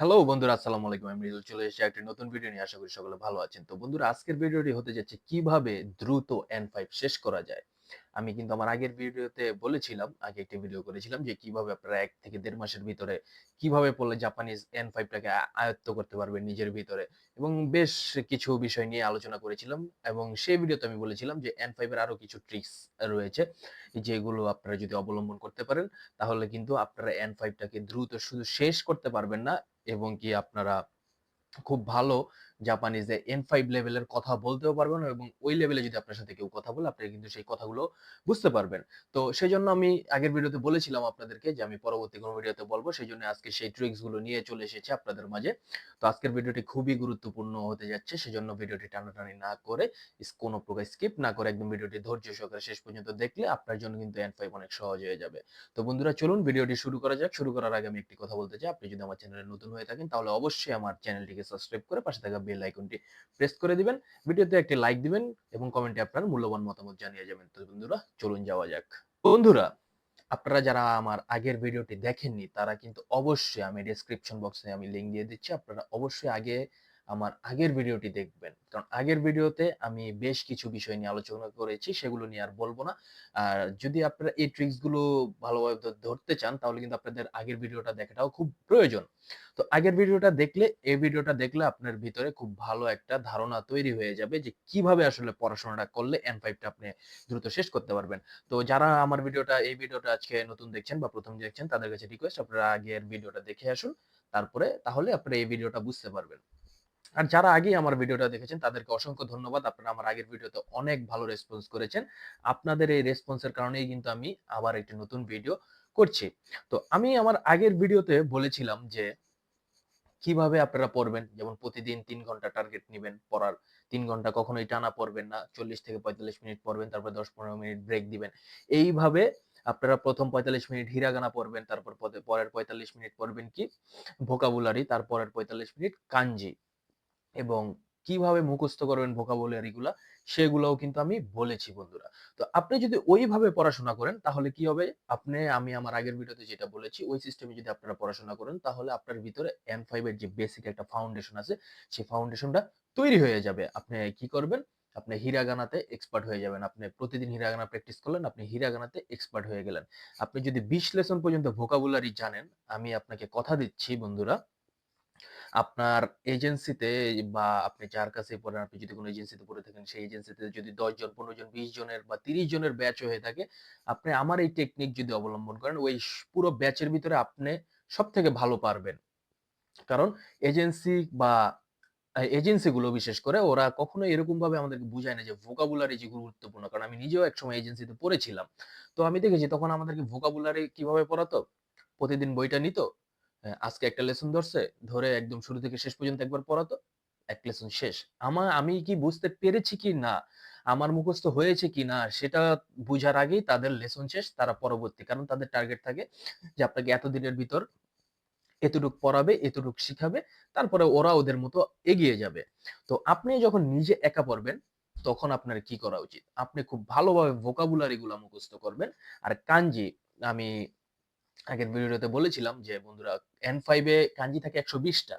Hello বন্ধুরা, আসসালামু আলাইকুম। আমি রিজুল চলে এসেছি একটি নতুন ভিডিও নিয়ে। আশা করি সকলে ভালো আছেন। তো বন্ধুরা, আজকের ভিডিওটি হতে যাচ্ছে কীভাবে দ্রুত এন ফাইভ শেষ করা যায়। আমি কিন্তু আমার আগের ভিডিওতে বলেছিলাম, আগে একটি ভিডিও করেছিলাম যে কীভাবে আপনারা এক থেকে দেড় মাসের ভিতরে কীভাবে পড়লে জাপানিজ এন ফাইভটাকে আয়ত্ত করতে পারবেন নিজের ভিতরে। এবং বেশ কিছু বিষয় নিয়ে আলোচনা করেছিলাম এবং সেই ভিডিওতে আমি বলেছিলাম যে এন ফাইভের আরও কিছু ট্রিক্স রয়েছে যেগুলো আপনারা যদি অবলম্বন করতে পারেন, তাহলে কিন্তু আপনারা এন ফাইভটাকে দ্রুত শুধু শেষ করতে পারবেন না এবং কি আপনারা খুব ভালো জাপানিজে N5 লেভেলের কথা বলতেও পারবেন এবং ওই লেভেলে যদি আপনার সাথে কেউ কথা বলে, আপনি কিন্তু সেই কথাগুলো বুঝতে পারবেন। তো সেজন্য আমি আগের ভিডিওতে বলেছিলাম আপনাদেরকে যে আমি পরবর্তী কোনো ভিডিওতে বলব। সেজন্য আজকে সেই ট্রিকসগুলো নিয়ে চলে এসেছি আপনাদের মাঝে। তো আজকের ভিডিওটি খুবই গুরুত্বপূর্ণ হতে যাচ্ছে। সেজন্য ভিডিওটি টানাটানি না করে কোনো প্রকার স্কিপ না করে একদম ভিডিওটি ধৈর্য সহকারে শেষ পর্যন্ত দেখলে আপনার জন্য কিন্তু এন ফাইভ অনেক সহজ হয়ে যাবে। তো বন্ধুরা, চলুন ভিডিওটি শুরু করা যাক। শুরু করার আগে আমি একটি কথা বলতে চাই। আপনি যদি আমার চ্যানেলে নতুন হয়ে থাকেন, তাহলে অবশ্যই আমার চ্যানেলটিকে সাবস্ক্রাইব করে পাশে থাকা বেল আইকনটি প্রেস করে দিবেন। ভিডিওতে একটি লাইক দিবেন এবং কমেন্টে আপনার মূল্যবান মতামত জানিয়ে যাবেন। তো বন্ধুরা, চলুন যাওয়া যাক। বন্ধুরা, আপনারা যারা আমার আগের ভিডিওটি দেখেননি, তারা কিন্তু অবশ্যই আমি ডেসক্রিপশন বক্সে আমি লিঙ্ক দিয়ে দিচ্ছি। আপনারা অবশ্যই আগে আমার আগের ভিডিওটি দেখবেন। কারণ আগের ভিডিওতে আমি বেশ কিছু বিষয় নিয়ে আলোচনা করেছি। সেগুলো নিয়ে আর বলব না। আর যদি আপনারা এই ট্রিকসগুলো ভালোভাবে ধরতে চান, তাহলে কিন্তু আপনাদের আগের ভিডিওটা দেখাটাও খুব প্রয়োজন। তো আগের ভিডিওটা দেখলে, এই ভিডিওটা দেখলে আপনার ভিতরে খুব ভালো একটা ধারণা তৈরি হয়ে যাবে যে কীভাবে আসলে পড়াশোনাটা করলে N5 টা আপনি দ্রুত শেষ করতে পারবেন। তো যারা আমার ভিডিওটা, এই ভিডিওটা আজকে নতুন দেখছেন বা প্রথম দেখছেন, তাদের কাছে রিকোয়েস্ট আপনারা আগের ভিডিওটা দেখে আসুন। তারপরে তাহলে আপনারা এই ভিডিওটা বুঝতে পারবেন। আর যারা আগেই আমার ভিডিওটা দেখেছেন তাদেরকে অসংখ্য ধন্যবাদ। আপনারা আমার আগের ভিডিওতে অনেক ভালো রেসপন্স করেছেন। আপনাদের এই রেসপন্সের কারণেই কিন্তু আমি আবার একটি নতুন ভিডিও করছি। তো আমি আমার আগের ভিডিওতে বলেছিলাম যে কীভাবে আপনারা পড়বেন? যেমন প্রতিদিন তিন ঘণ্টা টার্গেট নেবেন পড়ার। তিন ঘণ্টা কখনোই টানা পড়বেন না। ৪০ থেকে ৪৫ মিনিট পড়বেন, তারপর দশ পনেরো মিনিট ব্রেক দিবেন। এইভাবে আপনারা ১ম ৪৫ মিনিট হিরাগানা পড়বেন, তারপর পরের ৪৫ মিনিট পড়বেন কি? ভোকাবুলারি, তারপরের ৪৫ মিনিট কাঞ্জি। এবং কীভাবে মুখস্থ করবেন ভোকাবুলারি গুলা সেগুলোও কিন্তু আমি বলেছি বন্ধুরা। তো আপনি যদি ওইভাবে পড়াশোনা করেন তাহলে কি হবে? আপনি আমি আমার আগের ভিডিওতে যেটা বলেছি ওই সিস্টেমে যদি আপনারা পড়াশোনা করেন তাহলে আপনার ভিতরে N5 এর যে বেসিক একটা ফাউন্ডেশন আছে সেই ফাউন্ডেশনটা তৈরি হয়ে যাবে। আপনি কি করবেন? আপনি হিরাগানাতে এক্সপার্ট হয়ে যাবেন। আপনি প্রতিদিন হিরাগানা প্র্যাকটিস করলেন, আপনি হিরাগানাতে এক্সপার্ট হয়ে গেলেন। আপনি যদি ২০ লেসন পর্যন্ত ভোকাবুলারি জানেন, আমি আপনাকে কথা দিচ্ছি বন্ধুরা আপনার এজেন্সিতে বা আপনি যার কাছে পড়েন, আপনি যদি কোনো এজেন্সিতে পড়ে থাকেন, সেই এজেন্সিতে যদি ১০ জন, ১৫ জন, ২০ জনের বা ৩০ জনের ব্যাচ হয়ে থাকে, আপনি আমার এই টেকনিক যদি অবলম্বন করেন, ওই পুরো ব্যাচের ভিতরে আপনি সব থেকে ভালো পারবেন। কারণ এজেন্সি বা আ এজেন্সি গুলো বিশেষ করে ওরা কখনোই এরকমভাবে আমাদেরকে বুঝায় না যে ভোকাবুলারি যে গুরুত্বপূর্ণ। কারণ আমি নিজেও একসময় এজেন্সিতে পড়েছিলাম। তো আমি দেখেছি তখন আমাদেরকে ভোকাবুলারি কীভাবে পড়াতো? প্রতিদিন বইটা নিত। আজকে একটা লেসন ধরছে, ধরে একদম শুরু থেকে শেষ পর্যন্ত একবার পড়াতো। এক লেসন শেষ। আমার আমি কি বুঝতে পেরেছি কি না, আমার মুখস্থ হয়েছে কি না সেটা বুঝার আগেই তাদের লেসন শেষ, তারা পরবর্তী। কারণ তাদের টার্গেট থাকে যে আপনাকে এতদিনের ভিতর এতটুক পড়াবে, এতটুক শিখাবে। তারপরে ওরা ওদের মতো এগিয়ে যাবে। তো আপনি যখন নিজে একা পড়বেন, তখন আপনার কি করা উচিত? আপনি খুব ভালোভাবে ভোকাবুলারি গুলা মুখস্থ করবেন। আর কাঞ্জি আমি আগের ভিডিওতে বলেছিলাম যে বন্ধুরা N5 এ কাঞ্জি থাকে ১২০ টা।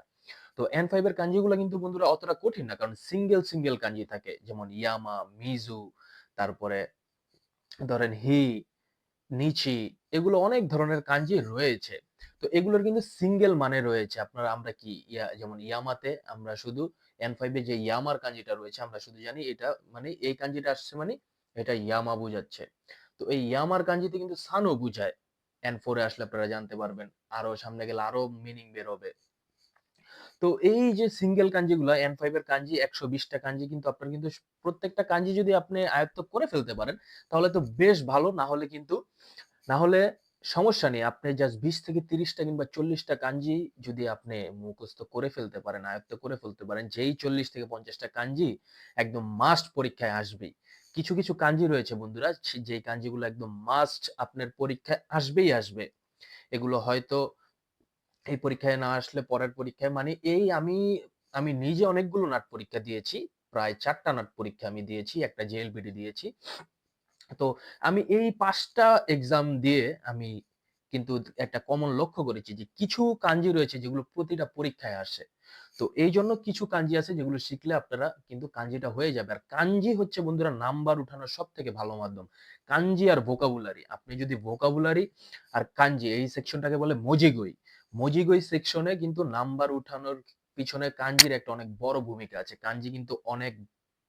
তো N5 এর কাঞ্জিগুলা কিন্তু বন্ধুরা অতটা কঠিন না। কারণ সিঙ্গেল, সিঙ্গেল কাঞ্জি থাকে। যেমন ইয়ামা, মিজু, তারপরে ধরেন হি, নিচি এগুলো অনেক ধরনের কাঞ্জি রয়েছে। তো এগুলোর কিন্তু সিঙ্গেল মানে রয়েছে। আপনারা আমরা কি ইয়া যেমন ইয়ামাতে আমরা শুধু এন ফাইভে যে ইয়ামার কাঞ্জিটা রয়েছে আমরা শুধু জানি এটা মানে এই কাঞ্জিটা আসছে মানে এটা ইয়ামা বুঝাচ্ছে। তো এই ইয়ামার কাঞ্জিতে কিন্তু সানও বুঝায়। N4 এ আসলে আপনারা জানতে পারবেন। আরও সামনে গেলে আরও মিনিং বের হবে। তো এই যে সিঙ্গেল কাঞ্জিগুলা N5 এর কাঞ্জি ১২০ টা কাঞ্জি কিন্তু আপনার কিন্তু প্রত্যেকটা কাঞ্জি যদি আপনি আয়ত্ত করে ফেলতে পারেন, তাহলে তো বেশ ভালো। না হলে কিন্তু না হলে সমস্যা নেই। আপনি জাস্ট ২০ থেকে তিরিশটা কিংবা চল্লিশটা কাঞ্জি যদি আপনি মুখস্থ করে ফেলতে পারেন, আয়ত্ত করে ফেলতে পারেন, যেই ৪০ থেকে পঞ্চাশটা কাঞ্জি একদম মাস্ট পরীক্ষায় আসবেই। কিছু, কিছু কাঞ্জি রয়েছে বন্ধুরা যেই কাঞ্জিগুলো একদম মাস্ট আপনার পরীক্ষায় আসবেই আসবে। এগুলো হয়তো এই পরীক্ষায় না আসলে পরের পরীক্ষায় মানে এই আমি, আমি নিজে অনেকগুলো নাট পরীক্ষা দিয়েছি। প্রায় চারটা নাট পরীক্ষা আমি দিয়েছি। একটা জেএলবিডি দিয়েছি। তো আমি এই পাঁচটা এক্সাম দিয়ে আমি কিন্তু একটা কমন লক্ষ্য করেছি যে কিছু কাঞ্জি রয়েছে যেগুলো প্রতিটা পরীক্ষায় আসে। তো এই জন্য কিছু কাঞ্জি আছে যেগুলো শিখলে আপনারা কিন্তু কাঞ্জিটা হয়ে যাবে। আর কাঞ্জি হচ্ছে বন্ধুরা নাম্বার উঠানোর সবথেকে ভালো মাধ্যম। কাঞ্জি আর ভোকাবুলারি। আপনি যদি ভোকাবুলারি আর কাঞ্জি, এই সেকশনটাকে বলে মজিগুই। মজিগুই সেকশনে কিন্তু নাম্বার উঠানোর পিছনে কাঞ্জির একটা অনেক বড় ভূমিকা আছে। কাঞ্জি কিন্তু অনেক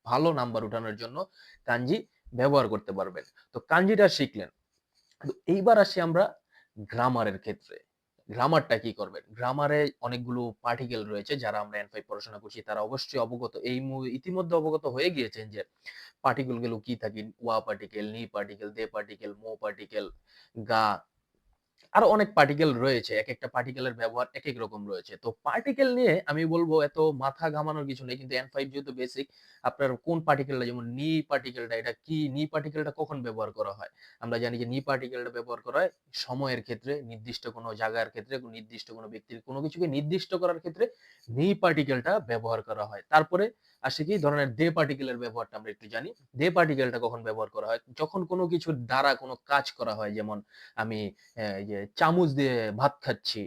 ভালো নাম্বার উঠানোর জন্য কাঞ্জি ব্যবহার করতে পারবেন। তো কাঞ্জিটা শিখলেন। এইবার আসি আমরা গ্রামারের ক্ষেত্রে। গ্রামারটা কি করবেন? গ্রামারে অনেকগুলো পার্টিকেল রয়েছে যারা আমরা N5 পড়াশোনা করছি তারা অবশ্যই অবগত এই ইতিমধ্যে অবগত হয়ে গিয়েছেন যে পার্টিকেলগুলো কি থাকে? ওয়া পার্টিকেল, নি পার্টিকেল, দে পার্টিকেল, মো পার্টিকেল, গা আরও অনেক পার্টিকেল রয়েছে। একেকটা পার্টিকেলের ব্যবহার একেক রকম রয়েছে। তো পার্টিকেল নিয়ে আমি বলব এত মাথা ঘামানোর কিছু নেই। কিন্তু N5 যেহেতু বেসিক আপনার কোন পার্টিকেলটা যেমন নি পার্টিকেলটা এটা কি? নি পার্টিকেলটা কখন ব্যবহার করা হয়? আমরা জানি যে নি পার্টিকেলটা ব্যবহার করা হয় সময়ের ক্ষেত্রে, নির্দিষ্ট কোনো জায়গার ক্ষেত্রে, নির্দিষ্ট কোনো ব্যক্তির কোনো কিছুকে নির্দিষ্ট করার ক্ষেত্রে নি পার্টিকেলটা ব্যবহার করা হয়। তারপরে আসে কি ধরনের দে পার্টিকেলের ব্যবহারটা আমরা একটু জানি। দে পার্টিকেলটা কখন ব্যবহার করা হয়? যখন কোনো কিছুর দ্বারা কোনো কাজ করা হয় যেমন আমি যে চামচ দিয়ে ভাত খাচ্ছি,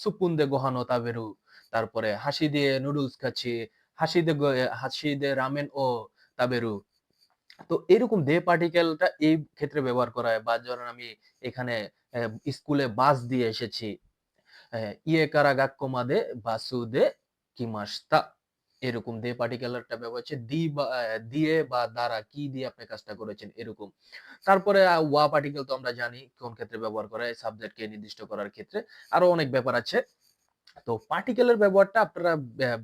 সুপুন দে গোহানো তাবেরু, তারপরে হাসি দিয়ে নুডলস খাচ্ছি, হাসি দে গ হাসি দে রামেন ও তাবেরু। তো এরকম দে পার্টিকেলটা এই ক্ষেত্রে ব্যবহার করা হয় বা ধরেন আমি এখানে স্কুলে বাস দিয়ে এসেছি। ইয়ে কারা গাক্কো মাদে বাসু দে কিমাশতা। এরকম দে পার্টিকেলেরটা ব্যবহার হচ্ছে দি বা দিয়ে বা দ্বারা কি দিয়ে আপনি কাজটা করেছেন এরকম। তারপরে ওয়া পার্টিকেল তো আমরা জানি কোন ক্ষেত্রে ব্যবহার করা হয় সাবজেক্টকে নির্দিষ্ট করার ক্ষেত্রে। আরও অনেক ব্যাপার আছে। তো পার্টিকেলের ব্যবহারটা আপনারা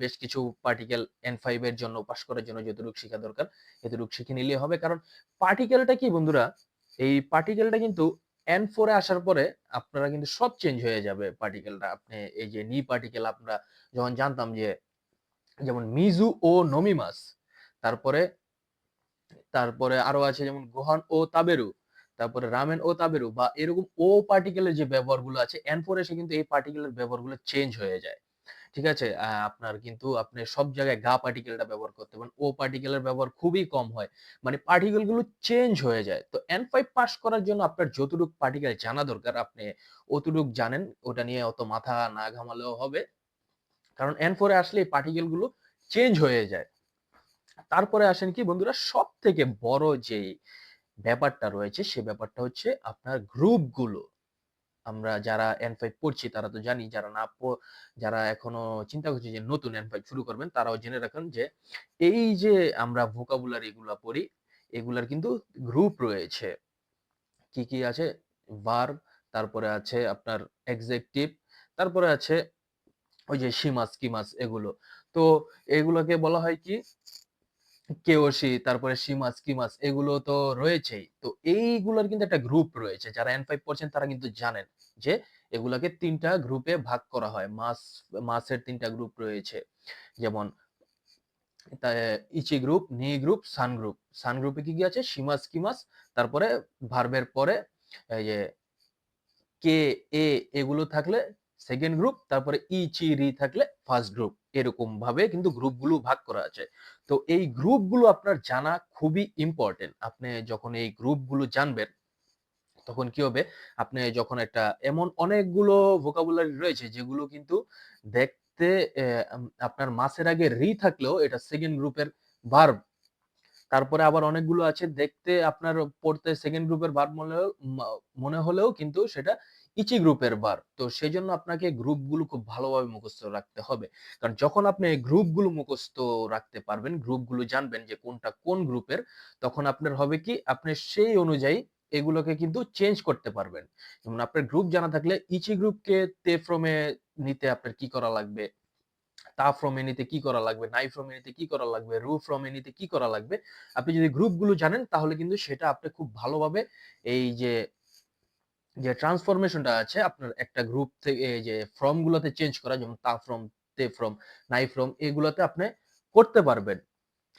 বেশ কিছু পার্টিকেল N5 এর জন্য পাস করার জন্য যতটুকু শিখা দরকার, এতটুকু শিখে নিলেই হবে। কারণ পার্টিকেলটা কি বন্ধুরা? এই পার্টিকেলটা কিন্তু এন ফোরে আসার পরে আপনারা কিন্তু সব চেঞ্জ হয়ে যাবে পার্টিকেলটা। আপনি এই যে নি পার্টিকেল আমরা যখন জানতাম যে যেমন মিজু ও নমিমাস। তারপরে তারপরে আরও আছে যেমন গোহান ও তাবেরু। তারপরে রামেন ও তাবেরু বা এরকম ও পার্টিকেলের যে ব্যবহারগুলো আছে N4 এসে কিন্তু এই পার্টিকেলের ব্যবহারগুলো চেঞ্জ হয়ে যায়। ঠিক আছে? আপনার কিন্তু আপনি সব জায়গায় গা পার্টিকেলটা ব্যবহার করতে পারেন। ও পার্টিকেলের ব্যবহার খুবই কম হয়। মানে পার্টিকেলগুলো চেঞ্জ হয়ে যায়। তো এন ফাইভ পাস করার জন্য আপনার যতটুক পার্টিকেল জানা দরকার, আপনি অতটুক জানেন। ওটা নিয়ে অত মাথা না ঘামালেও হবে। কারণ এন ফোরে আসলে এই পার্টিকেলগুলো চেঞ্জ হয়ে যায়। তারপরে আসেন কি বন্ধুরা সব থেকে বড় যে ব্যাপারটা রয়েছে সে ব্যাপারটা হচ্ছে আপনার গ্রুপগুলো। আমরা যারা এন ফাইভ পড়ছি তারা তো জানি যারা না যারা এখনও চিন্তা করছে যে নতুন এন ফাইভ শুরু করবেন তারাও জেনে রাখেন যে এই যে আমরা ভোকাবুলারি এগুলা পড়ি এগুলার কিন্তু গ্রুপ রয়েছে। কি, কি আছে? ভার্ব তারপরে আছে আপনার অ্যাডজেক্টিভ তারপরে আছে ওই যে শিমাস, কিমাস এগুলো। তো এগুলোকে বলা হয় কি? কেওশি তারপরে শিমাস, কিমাস এগুলো তো রয়েছেই। তো এইগুলোর কিন্তু একটা গ্রুপ রয়েছে। যারা এন ফাইভ পড়ছেন তারা কিন্তু জানেন যে এগুলাকে তিনটা গ্রুপে ভাগ করা হয়। মাস মাসের তিনটা গ্রুপ রয়েছে। যেমন ইচি গ্রুপ, নি গ্রুপ, সান গ্রুপ। সান গ্রুপে কি, কি আছে? শিমাস, কিমাস তারপরে ভার্বের পরে এই যে কে, এ এগুলো থাকলে সেকেন্ড গ্রুপ তারপরে ই, চি, রি থাকলে ফার্স্ট গ্রুপ। এরকম ভাবে কিন্তু গ্রুপগুলো ভাগ করা আছে। তো এই গ্রুপগুলো আপনার জানা খুবই ইম্পোর্টেন্ট। আপনি যখন এই গ্রুপগুলো জানবেন তখন কি হবে? আপনি যখন একটা এমন অনেকগুলো ভোকাবুলারি রয়েছে যেগুলো কিন্তু দেখতে আপনার মাসের আগে রি থাকলেও এটা সেকেন্ড গ্রুপের ভার্ব। তারপরে আবার অনেকগুলো আছে দেখতে আপনার পড়তে সেকেন্ড গ্রুপের ভার্ব মনে হলেও কিন্তু সেটা ইচি গ্রুপের বার তো সেই জন্য আপনাকে গ্রুপগুলো খুব ভালোভাবে মুখস্থ রাখতে হবে। কারণ যখন আপনি গ্রুপগুলো মুখস্থ রাখতে পারবেন, গ্রুপগুলো জানবেন যে কোনটা কোন গ্রুপের, তখন আপনার হবে কি? আপনি সেই অনুযায়ী এগুলোকে কিন্তু চেঞ্জ করতে পারবেন। যেমন আপনার গ্রুপ জানা থাকলে ইচি গ্রুপকে তে ফ্রমে নিতে আপনার কি করা লাগবে? তা ফ্রম নিতে কি করা লাগবে? নাই ফ্রম এ নিতে কি করা লাগবে? রু ফ্রম এ নিতে কি করা লাগবে? আপনি যদি গ্রুপগুলো জানেন তাহলে কিন্তু সেটা আপনি খুব ভালোভাবে এই যে যে ট্রান্সফরমেশনটা আছে আপনার একটা গ্রুপ থেকে যে ফ্রম গুলাতে চেঞ্জ করা যেমন তা ফ্রম, তে ফ্রম, নাই ফ্রম এগুলোতে আপনি করতে পারবেন।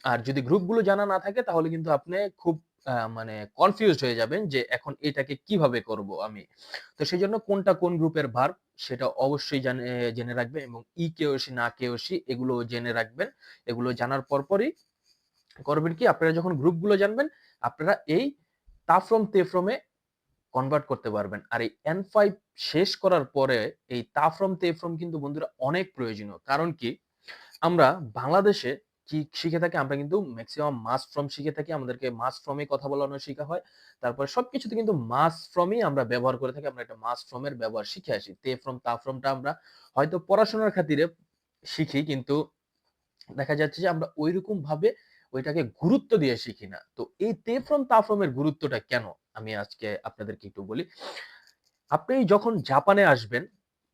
আর যদি গ্রুপগুলো জানা না থাকে তাহলে কিন্তু আপনি খুব মানে কনফিউজ হয়ে যাবেন যে এখন এটাকে কীভাবে করব আমি। তো সেই জন্য কোনটা কোন গ্রুপের ভার সেটা অবশ্যই জানে রাখবেন এবং ই কেওশি, না কেওশি এগুলো জেনে রাখবেন। এগুলো জানার পরপরই করবেন কি আপনারা যখন গ্রুপগুলো জানবেন আপনারা এই তা ফ্রম, তে ফ্রম কনভার্ট করতে পারবেন। আর এই এন ফাইভ শেষ করার পরে এই তা ফ্রম, তে ফ্রম কিন্তু বন্ধুরা অনেক প্রয়োজনীয়। কারণ কি? আমরা বাংলাদেশে কি শিখে থাকি? আমরা কিন্তু ম্যাক্সিমাম মাস ফ্রম শিখে থাকি। আমাদেরকে মাস ফ্রমে কথা বলানো শিখা হয়। তারপরে সবকিছুতে কিন্তু মাস ফ্রম ই আমরা ব্যবহার করে থাকি। আমরা একটা মাস ফ্রমের ব্যবহার শিখে আসি। তে ফ্রম, তা ফ্রমটা আমরা হয়তো পড়াশোনার খাতিরে শিখি কিন্তু দেখা যাচ্ছে যে আমরা ঐরকমভাবে ওইটাকে গুরুত্ব দিয়ে শিখি না। তো এই তে ফ্রম, তা ফ্রম এর গুরুত্বটা কেন? আমি আজকে আপনাদেরকে একটু বলি। আপনি যখন জাপানে আসবেন,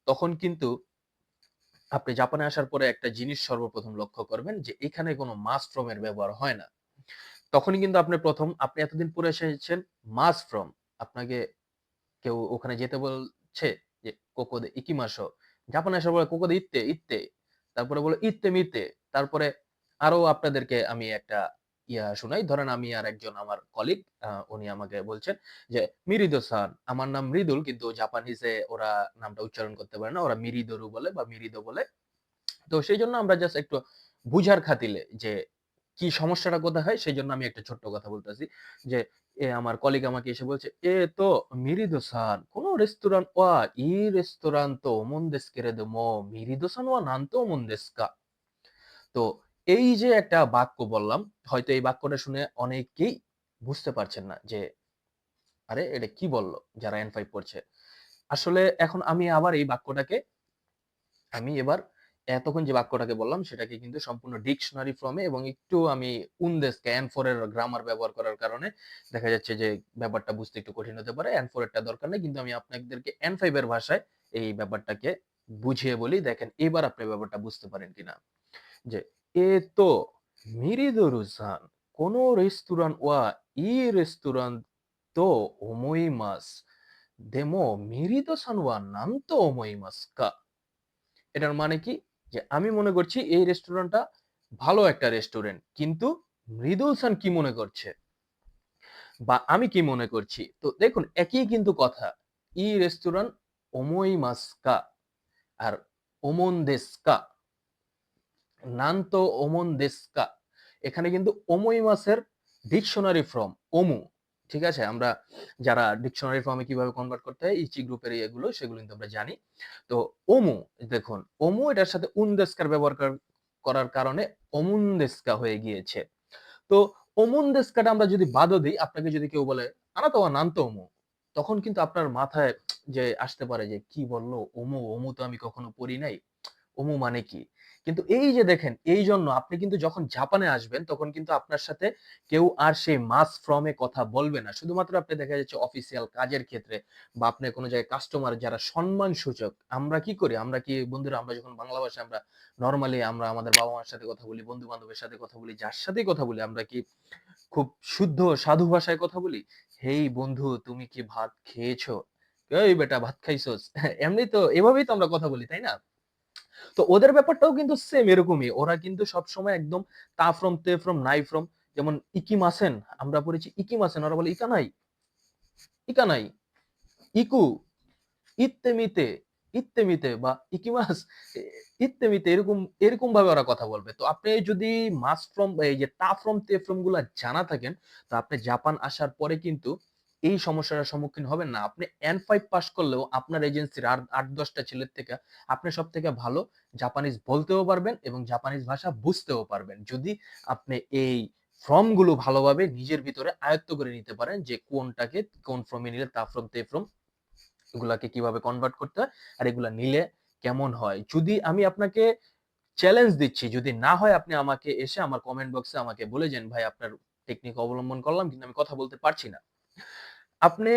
তখন কিন্তু আপনি জাপানে আসার পরে একটা জিনিস সর্বপ্রথম লক্ষ্য করবেন যে এখানে কোনো মাস্ট ফ্রম এর ব্যবহার হয় না। তখনই কিন্তু আপনি প্রথম আপনি এতদিন পরে এসেছেন মাস্ট ফ্রম। আপনাকে কেউ ওখানে যেতে বলছে যে কোকো দে ইকিমাশো। জাপানে আসার পরে কোকো দে ইত্তে, ইত্তে। তারপরে বলল ইত্তে মিতে। তারপরে আরও আপনাদেরকে আমি একটা ইয়া শুনাই। ধরেন আমি আর একজন আমার কলিগ উনি আমাকে বলছেন যে, "মিরিদো-সান।" আমার নাম মৃদুল কিন্তু জাপানিজে ওরা নামটা উচ্চারণ করতে পারে না। ওরা মিরিদোরু বলে বা মিরিদো বলে। তো সেই জন্য আমরা জাস্ট একটু বুঝার খাতিলে যে কি সমস্যাটা কোথায় হয় সেই জন্য আমি একটা ছোট্ট কথা বলতেছি। যে এ আমার কলিগ আমাকে এসে বলছে, "এ তো মিরিদো-সান, কোন রেস্তোরাঁ ওয়া ই রেস্তোরান্তো ওমন দেsu keredomo, মিরিদো-সান ওয়া নান্তো ওমন desu ka?" তো এই যে একটা বাক্য বললাম, হয়তো এই বাক্যটা শুনে অনেকেই বুঝতে পারছেন না যে, আরে এটা কি বলল? যারা N5 পড়ছে। আসলে এখন আমি আবার এই বাক্যটাকে আমি এবার এতক্ষণ যে বাক্যটাকে বললাম সেটাকে কিন্তু সম্পূর্ণ ডিকশনারি ফর্ম এবং একটু আমি উনদেসকে N4 এর গ্রামার ব্যবহার করার কারণে দেখা যাচ্ছে যে ব্যাপারটা বুঝতে একটু কঠিন হতে পারে। N4 এরটা দরকার নেই। কিন্তু আমি আপনাদেরকে N5 এর ভাষায় এই ব্যাপারটাকে বুঝিয়ে বলি। দেখেন এবার আপনি ব্যাপারটা বুঝতে পারেন কিনা। যে এ তো মিরিদোরু-সান, কোন রেস্তোরাঁ ওয়া ই রেস্তোরান্তো ওমোইমাসু। দেমো মিরিদো-সান ওয়া নান্তো ওমোইমাসু ka? এটার মানে কি? যে আমি মনে করছি এই রেস্টুরেন্টটা ভালো একটা রেস্টুরেন্ট। কিন্তু মৃদুল-সান কি মনে করছে? বা আমি কি মনে করছি? তো দেখুন একই কিন্তু কথা। ই রেস্তোরাঁ ওমোইমাসু ka? আর ওমন ka? নান্তো ওমন ka? এখানে কিন্তু ওমোইমাসের ডিকশনারি ফর্ম ওমু। ঠিক আছে? আমরা যারা ডিকশনারি ফর্মে কীভাবে কনভার্ট করতে হয় ইচি গ্রুপের ইয়েগুলো সেগুলো কিন্তু আমরা জানি। তো ওমু দেখুন, ওমু এটার সাথে উনদেস্কার ব্যবহার করার কারণে ওমুনদেস্কা হয়ে গিয়েছে। তো ওমুনদেস্কাটা আমরা যদি বাদও দিই আপনাকে যদি কেউ বলে, "আনাতা ওয়া নান্তো ওমু?" তখন কিন্তু আপনার মাথায় যে আসতে পারে যে কি বলল ওমু, ওমু তো আমি কখনো পড়ি নাই। ওমু মানে কি? কিন্তু এই যে দেখেন এই জন্য আপনি কিন্তু যখন জাপানে আসবেন তখন কিন্তু আপনার সাথে কেউ আর সেই মাস্ট ফ্রম কথা বলবে না। শুধুমাত্র আপনি দেখা যাচ্ছে অফিসিয়াল কাজের ক্ষেত্রে বা আপনি কোন জায়গায় কাস্টমার যারা সম্মানসূচক আমরা কি করি? আমরা কি বন্ধুরা আমরা যখন বাংলা ভাষায় আমরা নরমালি আমরা আমাদের বাবা-মার সাথে কথা বলি, বন্ধু-বান্ধবের সাথে কথা বলি, যার সাথেই কথা বলি আমরা কি খুব শুদ্ধ সাধু ভাষায় কথা বলি? "হেই বন্ধু তুমি কি ভাত খেয়েছো? এই বেটা ভাত খাইছোস?" এমনি তো এভাবেই তো আমরা কথা বলি, তাই না? তো ওদের ব্যাপারটাও কিন্তু সেম এরকমই। ওরা কিন্তু সবসময় একদম তা ফ্রম, তে ফ্রম, নাই ফ্রম যেমন ইকিমাসেন আমরা পড়েছি ইকিমাসেন ওরা বলে ইকানাই। ইকানাই, ইকু, ইত্তে মিতে, ইত্তে মিতে বা ইকিমাস, এ ইত্তে এরকম এরকম ভাবে ওরা কথা বলবে। তো আপনি যদি মাস ফ্রম এই যে তা ফ্রম, তে ফ্রমগুলা জানা থাকেন, তো আপনি জাপান আসার পরে কিন্তু এই সমস্যাটার সম্মুখীন হবেন না। আপনি এন ফাইভ পাস করলেও আপনার এজেন্সির আর আট দশটা ছেলের থেকে আপনি সব থেকে ভালো জাপানিজ বলতেও পারবেন এবং জাপানিজ ভাষা বুঝতেও পারবেন। যদি আপনি এই ফর্মগুলো ভালোভাবে নিজের ভিতরে আয়ত্ত করে নিতে পারেন যে কোনটাকে কোন ফর্ম নিলে তা ফ্রম, তে ফ্রম এগুলাকে কীভাবে কনভার্ট করতে হয় আর এগুলা নিলে কেমন হয়। যদি আমি আপনাকে চ্যালেঞ্জ দিচ্ছি, যদি না হয় আপনি আমাকে এসে আমার কমেন্ট বক্সে আমাকে বলে যান, "ভাই আপনার টেকনিক অবলম্বন করলাম কিন্তু আমি কথা বলতে পারছি না।" আপনি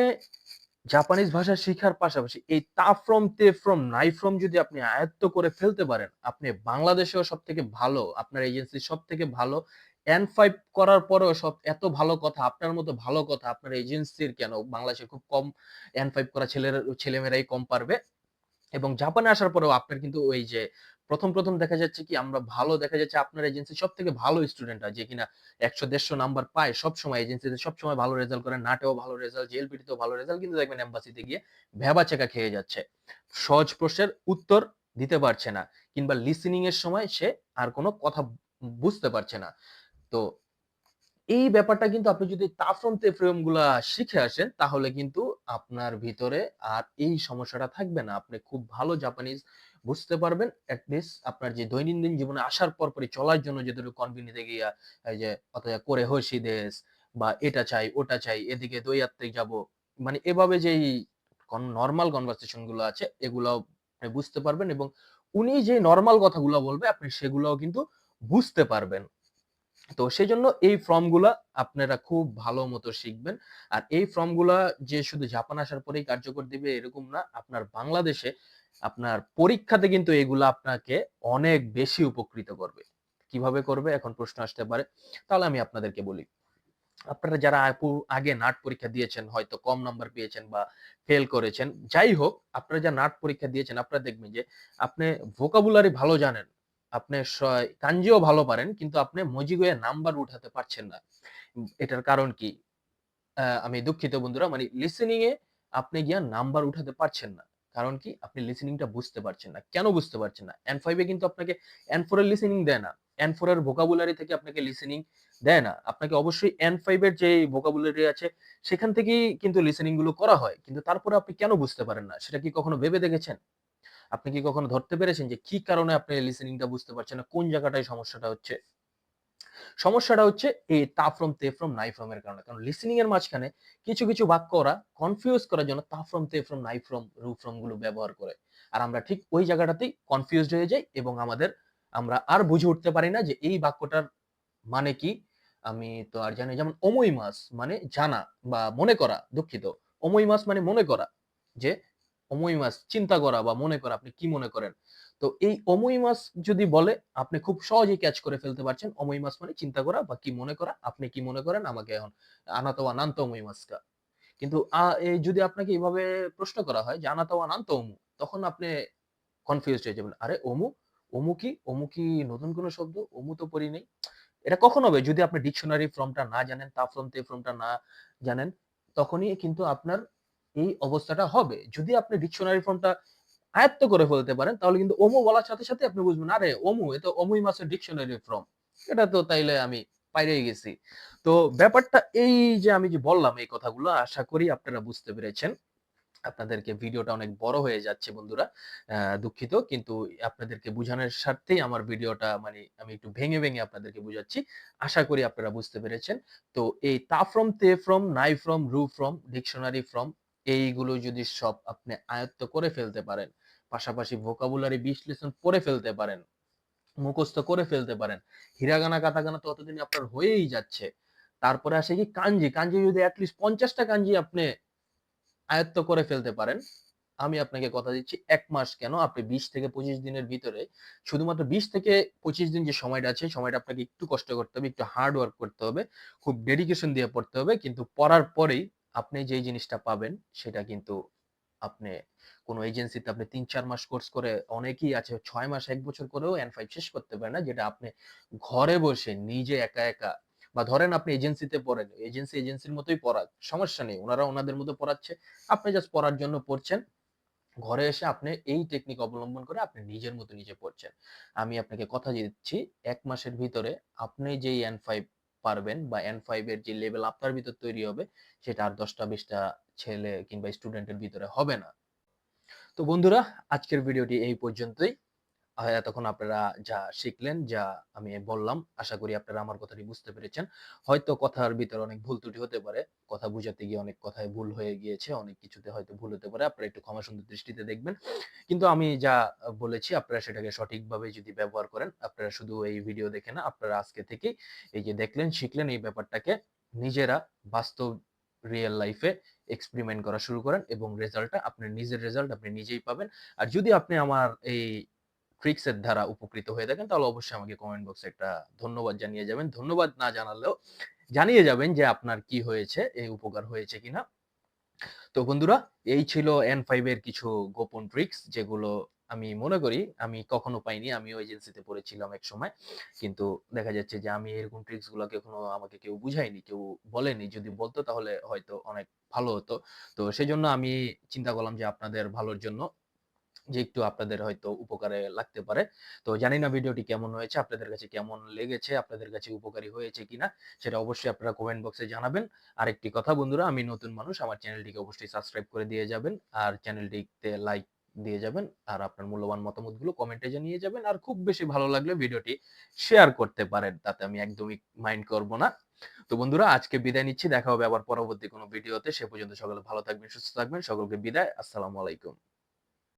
জাপানিজ ভাষা শিখার পাশাপাশি এই তা ফ্রম, তে ফ্রম, নাই ফ্রম যদি আপনি আয়ত্ত করে ফেলতে পারেন, আপনি বাংলাদেশেও সবথেকে ভালো, আপনার এজেন্সির সবথেকে ভালো N5 করার পরেও সব এত ভালো কথা, আপনার মতো ভালো কথা আপনার এজেন্সির কেন বাংলাদেশে খুব কম এন ফাইভ করা ছেলেরা ছেলেমেয়েরাই কম পারবে। এবং জাপানে আসার পরেও আপনার কিন্তু ওই যে ১ম, ১ম দেখা যাচ্ছে কি আমরা ভালো দেখা যাচ্ছে আপনার এজেন্সির সবথেকে ভালো স্টুডেন্টরা যে কিনা ১০০-১৫০ নাম্বার পায় সবসময় এজেন্সিতে সবসময় ভালো রেজাল্ট করে, নাটেও ভালো রেজাল্ট, জেএলপিটি তেও ভালো রেজাল্ট কিন্তু দেখবেন এমবাসিতে গিয়ে ভ্যাবাচ্যাকা খেয়ে যাচ্ছে। সহজ প্রশ্নের উত্তর দিতে পারছে না কিংবা লিসেনিং এর সময় সে আর কোনো কথা বুঝতে পারছে না। তো এই ব্যাপারটা কিন্তু আপনি যদি তা ফ্রম, গুলা শিখে আসেন তাহলে কিন্তু আপনার ভিতরে আর এই সমস্যাটা থাকবে না। আপনি খুব ভালো জাপানিজ বুঝতে পারবেন। এট লিস্ট আপনার যে দৈনন্দিন জীবনে আসার পরপরই চলার জন্য যেগুলো কনভিনিতে গিয়া এই যে অথবা করে হোশি দেস বা এটা চাই, ওটা চাই, এদিকে আত্তে যাব। মানে এভাবে যেই নরমাল কনভারসেশনগুলো আছে এগুলাও আপনি বুঝতে পারবেন এবং উনি যে নরমাল কথাগুলো বলবে আপনি সেগুলাও কিন্তু বুঝতে পারবেন। তো সেজন্য এই ফর্মগুলা আপনারা খুব ভালো মতো শিখবেন। আর এই ফর্মগুলা যে শুধু জাপান আসার পরেই কার্যকর দিবে এরকম না। আপনার বাংলাদেশে আপনার পরীক্ষাতে কিন্তু এগুলা আপনাকে অনেক বেশি উপকৃত করবে। কীভাবে করবে? এখন প্রশ্ন আসতে পারে। তাহলে আমি আপনাদেরকে বলি। আপনারা যারা আগে নাট পরীক্ষা দিয়েছেন, হয়তো কম নাম্বার পেয়েছেন বা ফেল করেছেন। যাই হোক, আপনারা যারা নাট পরীক্ষা দিয়েছেন আপনারা দেখবেন যে আপনি ভোকাবুলারি ভালো জানেন। আপনি কাঞ্জিও ভালো পারেন কিন্তু আপনি মজিগুয়ে নাম্বার উঠাতে পারছেন না। এটার কারণ কি? আমি দুঃখিত বন্ধুরা মানে লিসেনিং এ আপনি গিয়া নাম্বার উঠাতে পারছেন না। কারণ কি? আপনি লিসেনিং টা বুঝতে পারছেন না। কেন বুঝতে পারছেন না? N5 এ কিন্তু আপনাকে N4 এর লিসেনিং দেয় না। N4 এর ভোকাবুলারি থেকে আপনাকে লিসেনিং দেয় না। আপনাকে অবশ্যই N5 এর যেই ভোকাবুলারি আছে, সেখান থেকেই কিন্তু লিসেনিংগুলো করা হয়। কিন্তু তারপরে আপনি কেন বুঝতে পারেন না? সেটা কি কখনো ভেবে দেখেছেন? আপনি কি কখনো ধরতে পেরেছেন যে কি কারণে আপনি লিসেনিং টা বুঝতে পারছেন না? কোন জায়গাটায় সমস্যাটা হচ্ছে? সমস্যাটা হচ্ছে এই তা ফ্রম, তে ফ্রম, নাই ফ্রম এর কারণে। কারণ লিসেনিং এর মাঝখানে কিছু, কিছু বাক্য ওরা কনফিউজ করার জন্য তা ফ্রম, তে ফ্রম, নাই ফ্রম, রু ফ্রমগুলো ব্যবহার করে। আর আমরা ঠিক ওই জায়গাটাতেই কনফিউজড হয়ে যাই এবং আমাদের আমরা আর বুঝে উঠতে পারি না যে এই বাক্যটার মানে কি? আমি তো আর জানি যেমন ওমোইমাস মানে জানা বা মনে করা, দুঃখিত। ওমোইমাস মানে মনে করা। যে ওমোইমাস চিন্তা করা বা মনে করা আপনি কি মনে করেন? তো এই ওমোইমাস যদি বলে আপনি খুব সহজেই ক্যাচ করে ফেলতে পারছেন। ওমোইমাস মানে চিন্তা করা বা কি মনে করা। আপনি কি মনে করেন আমাকে এখন আনাতো ওয়া নানতো ওমোইমাসকা? কিন্তু যদি আপনাকে এভাবে প্রশ্ন করা হয় যে আনাতা ওয়া নানতো ওমু? তখন আপনি কনফিউজড হয়ে যাবেন। আরে ওমু? ওমু কি? ওমু কি নতুন কোন শব্দ? অমু তো পড়ি নেই এটা কখন হবে? যদি আপনি ডিকশনারি ফর্ম টা না জানেন, তা ফ্রম, তে ফর্মটা না জানেন, তখনই কিন্তু আপনার এই অবস্থাটা হবে। যদি আপনি ডিকশনারি ফর্ম টা আয়ত্ত করে ফেলতে পারেন তাহলে কিন্তু ওমু বলার সাথে, সাথে আপনি বুঝবেন আরে এ তো ওমুইমাসের ডিকশনারি ফর্ম। এটা তো তাইলে আমি পাইরাই গেছি। তো ব্যাপারটা এই যে আমি যে বললাম এই কথাগুলো আশা করি আপনারা বুঝতে পেরেছেন। আপনাদেরকে ভিডিওটা অনেক বড় হয়ে যাচ্ছে বন্ধুরা। দুঃখিত কিন্তু আপনাদেরকে বুঝানোর স্বার্থেই আমার ভিডিওটা মানে আমি একটু ভেঙে, ভেঙে আপনাদেরকে বুঝাচ্ছি। আশা করি আপনারা বুঝতে পেরেছেন। তো এই তা ফ্রম, তে ফ্রম, নাই ফ্রম, রু ফ্রম, ডিকশনারি ফ্রম এইগুলো যদি সব আপনি আয়ত্ত করে ফেলতে পারেন, পাশাপাশি ভোকাবুলারি বিশ্লেষণ করে ফেলতে পারেন, মুখস্থ করে ফেলতে পারেন। হিরাগানা, কাতাকানা তো অতদিনে আপনার হয়েই যাচ্ছে। তারপরে আসে কি কাঞ্জি। কাঞ্জি যদি এট লিস্ট ৫০ টা কাঞ্জি আপনি আয়ত্ত করে ফেলতে পারেন, আমি আপনাকে কথা দিচ্ছি এক মাস কেন আপনি ২০ থেকে ২৫ দিনের ভিতরে শুধুমাত্র ২০ থেকে ২৫ দিন যে সময়টা আছে, সময়টা আপনাকে একটু কষ্ট করতে হবে, একটু হার্ড ওয়ার্ক করতে হবে, খুব ডেডিকেশন দিয়ে পড়তে হবে। কিন্তু পড়ার পরেই আপনি যেই জিনিসটা পাবেন সেটা কিন্তু আপনি কোন এজেন্সিতে আপনি ৩-৪ মাস কোর্স করে অনেকেই আছে ৬ মাস ১ বছর করেও N5 শেষ করতে পারে না। যেটা আপনি ঘরে বসে নিজে একা, একা বা ধরেন আপনি এজেন্সিতে পড়েন। এজেন্সি এজেন্সির মতোই পড়াক। সমস্যা নেই। উনারা ওনাদের মতো পড়াচ্ছে। আপনি জাস্ট পড়ার জন্য পড়ছেন। ঘরে এসে আপনি এই টেকনিক অবলম্বন করে আপনি নিজের মতো নিজে পড়ছেন। আমি আপনাকে কথা দিচ্ছি এক মাসের ভিতরে আপনি যেই N5 পারবেন বা N5 এর যে লেভেল আপনার ভিতর তৈরি হবে, সেটা আর দশটা বিশটা ছেলে কিংবা স্টুডেন্টের ভিতরে হবে না। তো বন্ধুরা, আজকের ভিডিওটি এই পর্যন্তই। এতক্ষণ আপনারা যা শিখলেন, যা আমি বললাম আশা করি আপনারা আমার কথাটি বুঝতে পেরেছেন। হয়তো কথার ভিতরে অনেক ভুল ত্রুটি হতে পারে। কথা বুঝাতে গিয়ে অনেক কথায় ভুল হয়ে গিয়েছে। অনেক কিছুতে হয়তো ভুল হতে পারে। আপনারা একটু ক্ষমা সুন্দর দৃষ্টিতে দেখবেন। কিন্তু আমি যা বলেছি আপনারা সেটাকে সঠিকভাবে যদি ব্যবহার করেন, আপনারা শুধু এই ভিডিও দেখে না, আপনারা আজকে থেকেই এই যে দেখলেন, শিখলেন এই ব্যাপারটাকে নিজেরা বাস্তব রিয়েল লাইফে এক্সপেরিমেন্ট করা শুরু করেন এবং রেজাল্টটা আপনার নিজের রেজাল্ট আপনি নিজেই পাবেন। আর যদি আপনি আমার এই ট্রিকস এর দ্বারা উপকৃত হয়ে থাকেন তাহলে অবশ্যই আমাকে কমেন্ট বক্সে একটা ধন্যবাদ জানিয়ে যাবেন। ধন্যবাদ না জানালেও জানিয়ে যাবেন যে আপনার কি হয়েছে, এই উপকার হয়েছে কিনা। তো বন্ধুরা এই ছিল এন ফাইভ এর কিছু গোপন ট্রিক্স যেগুলো আমি মনে করি আমি কখনো পাইনি। আমিও এজেন্সিতে পড়েছিলাম এক সময় কিন্তু দেখা যাচ্ছে যে আমি এরকম ট্রিক্সগুলা কখনো আমাকে কেউ বুঝায়নি, কেউ বলেনি। যদি বলতো তাহলে হয়তো অনেক ভালো হতো। তো সেজন্য আমি চিন্তা করলাম যে আপনাদের ভালোর জন্য যে একটু আপনাদের হয়তো উপকারে লাগতে পারে। তো জানি না ভিডিওটি কেমন হয়েছে, আপনাদের কাছে কেমন লেগেছে, আপনাদের কাছে উপকারী হয়েছে কিনা সেটা অবশ্যই আপনারা কমেন্ট বক্সে জানাবেন। আর একটি কথা বন্ধুরা আমি নতুন মানুষ আমার চ্যানেলটিকে অবশ্যই সাবস্ক্রাইব করে দিয়ে যাবেন। আর চ্যানেলটিতে লাইক দিয়ে যাবেন। আর আপনার মূল্যবান মতামতগুলো কমেন্টে জানিয়ে যাবেন। আর খুব বেশি ভালো লাগলে ভিডিওটি শেয়ার করতে পারেন। তাতে আমি একদমই মাইন্ড করব না। তো বন্ধুরা আজকে বিদায় নিচ্ছি। দেখা হবে আবার পরবর্তী কোনো ভিডিওতে। সে পর্যন্ত সকলে ভালো থাকবেন, সুস্থ থাকবেন। সকলকে বিদায়। আসসালামু আলাইকুম।